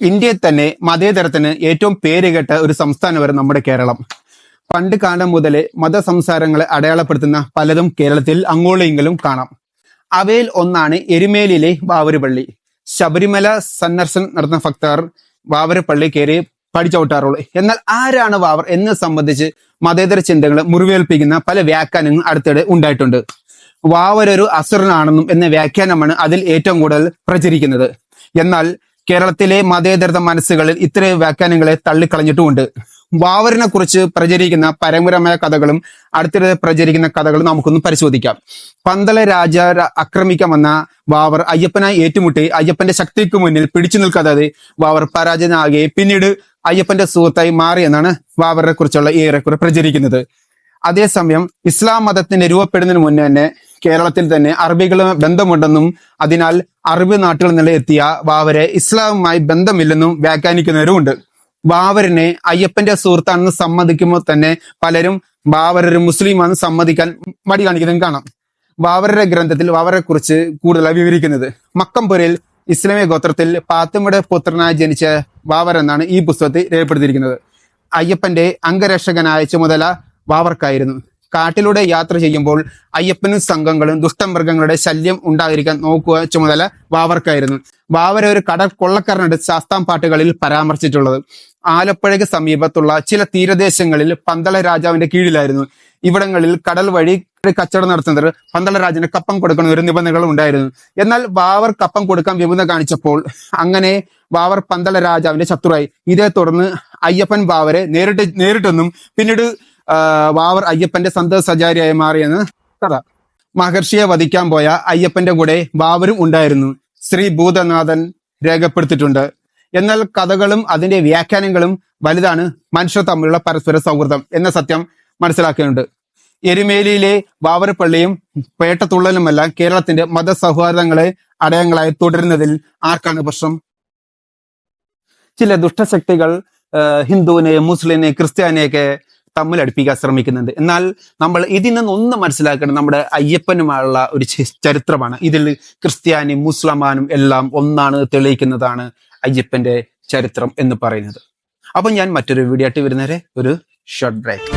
ഇന്ത്യയിൽ തന്നെ മതേതരത്തിന് ഏറ്റവും പേരുകേട്ട ഒരു സംസ്ഥാനമാണ് നമ്മുടെ കേരളം. പണ്ട് കാലം മുതലേ മതസംസാരങ്ങളെ അടയാളപ്പെടുത്തുന്ന പലതും കേരളത്തിൽ അങ്ങോളെങ്കിലും കാണാം. അവയിൽ ഒന്നാണ് എരുമേലിയിലെ വാവരുപള്ളി. ശബരിമല സന്ദർശനം നടത്തുന്ന ഭക്തർ വാവരപ്പള്ളി കയറി പഠിച്ചോട്ടാറുള്ളൂ എന്നാൽ ആരാണ് വാവർ എന്ന് സംബന്ധിച്ച് മതേതര ചിന്തകൾ മുറിവേൽപ്പിക്കുന്ന പല വ്യാഖ്യാനങ്ങൾ അടുത്തിടെ ഉണ്ടായിട്ടുണ്ട്. വാവരൊരു അസുരനാണെന്നും എന്ന വ്യാഖ്യാനമാണ് അതിൽ ഏറ്റവും കൂടുതൽ പ്രചരിക്കുന്നത്. എന്നാൽ കേരളത്തിലെ മതേതരത മനസ്സുകളിൽ ഇത്തരം വ്യാഖ്യാനങ്ങളെ തള്ളിക്കളഞ്ഞിട്ടുമുണ്ട്. വാവറിനെ കുറിച്ച് പ്രചരിക്കുന്ന പരമ്പരമായ കഥകളും അടുത്തിടെ പ്രചരിക്കുന്ന കഥകളും നമുക്കൊന്ന് പരിശോധിക്കാം. പന്തള രാജ ആക്രമിക്കാൻ വന്ന വാവർ അയ്യപ്പനായി ഏറ്റുമുട്ടി അയ്യപ്പന്റെ ശക്തിക്ക് മുന്നിൽ പിടിച്ചു നിൽക്കാതെ വാവർ പരാജയനാകുകയും പിന്നീട് അയ്യപ്പന്റെ സുഹൃത്തായി മാറി എന്നാണ് വാവറിനെ കുറിച്ചുള്ള ഏറെക്കുറെ പ്രചരിക്കുന്നത്. അതേസമയം ഇസ്ലാം മതത്തിന് രൂപപ്പെടുന്നതിന് മുന്നേ തന്നെ കേരളത്തിൽ തന്നെ അറബികളുമായി ബന്ധമുണ്ടെന്നും അതിനാൽ അറബ് നാട്ടുകളിൽ നിന്ന് എത്തിയ വാവരെ ഇസ്ലാമുമായി ബന്ധമില്ലെന്നും വ്യാഖ്യാനിക്കുന്നവരുമുണ്ട്. ബാബറിനെ അയ്യപ്പന്റെ സുഹൃത്താണെന്ന് സമ്മതിക്കുമ്പോൾ തന്നെ പലരും ബാവരൊരു മുസ്ലിമാണെന്ന് സമ്മതിക്കാൻ മടി കാണിക്കുന്നതും കാണാം. വാവരുടെ ഗ്രന്ഥത്തിൽ വാവരെ കുറിച്ച് കൂടുതലായി വിവരിക്കുന്നത് മക്കംപുരയിൽ ഇസ്ലാമിക ഗോത്രത്തിൽ പാത്തുമ്മയുടെ പുത്രനായി ജനിച്ച വാവർ എന്നാണ് ഈ പുസ്തകത്തിൽ രേഖപ്പെടുത്തിയിരിക്കുന്നത്. അയ്യപ്പന്റെ അംഗരക്ഷകനായ ചുമതല ബാബർക്കായിരുന്നു കാട്ടിലൂടെ യാത്ര ചെയ്യുമ്പോൾ അയ്യപ്പനും സംഘങ്ങളും ദുഷ്ടമൃഗങ്ങളുടെ ശല്യം ഉണ്ടാതിരിക്കാൻ നോക്കുക ചുമതല വാവർക്കായിരുന്നു. വാവരെ ഒരു കടൽ കൊള്ളക്കാരനുടെ ശാസ്താം പാട്ടുകളിൽ പരാമർശിച്ചിട്ടുള്ളത്. ആലപ്പുഴയ്ക്ക് സമീപത്തുള്ള ചില തീരദേശങ്ങളിൽ പന്തള രാജാവിന്റെ കീഴിലായിരുന്നു. ഇവിടങ്ങളിൽ കടൽ വഴി കച്ചവടം നടത്തുന്നവർ പന്തള രാജന് കപ്പം കൊടുക്കുന്ന ഒരു നിബന്ധനകൾ ഉണ്ടായിരുന്നു. എന്നാൽ വാവർ കപ്പം കൊടുക്കാൻ വിമുഖത കാണിച്ചപ്പോൾ അങ്ങനെ വാവർ പന്തള രാജാവിന്റെ ശത്രുവായി. ഇതേ തുടർന്ന് അയ്യപ്പൻ വാവരെ നേരിട്ട് നേരിട്ടെന്നും പിന്നീട് ആ, ബാവർ അയ്യപ്പന്റെ സന്തത സചാരിയായി മാറിയെന്ന് കഥ. മഹർഷിയെ വധിക്കാൻ പോയ അയ്യപ്പന്റെ കൂടെ വാവരും ഉണ്ടായിരുന്നു. ശ്രീ ഭൂതനാഥൻ രേഖപ്പെടുത്തിയിട്ടുണ്ട്. എന്നാൽ കഥകളും അതിന്റെ വ്യാഖ്യാനങ്ങളും വലുതാണ് മനുഷ്യർ തമ്മിലുള്ള പരസ്പര സൗഹൃദം എന്ന സത്യം മനസ്സിലാക്കുന്നുണ്ട് എരുമേലിയിലെ വാവരപ്പള്ളിയും പേട്ടത്തുള്ളലുമെല്ലാം കേരളത്തിന്റെ മതസൗഹാർദ്ദങ്ങളെ അടയങ്ങളായി തുടരുന്നതിൽ ആർക്കാണ് പ്രശ്നം? ചില ദുഷ്ടശക്തികൾ ഹിന്ദുവിനെ മുസ്ലിനെ ക്രിസ്ത്യാനിയൊക്കെ തമ്മിൽ അടുപ്പിക്കാൻ ശ്രമിക്കുന്നുണ്ട്. എന്നാൽ നമ്മൾ ഇതിൽ നിന്ന് ഒന്ന് മനസ്സിലാക്കണം നമ്മുടെ അയ്യപ്പനുമായുള്ള ഒരു ചരിത്രമാണ്. ഇതിൽ ക്രിസ്ത്യാനി മുസ്ലിമാനും എല്ലാം ഒന്നാണ് തെളിയിക്കുന്നതാണ് അയ്യപ്പന്റെ ചരിത്രം എന്ന് പറയുന്നത്. അപ്പൊ ഞാൻ മറ്റൊരു വീഡിയോ ആയിട്ട് വരുന്നവരെ ഒരു ഷോർട്ട് ബ്രേക്ക്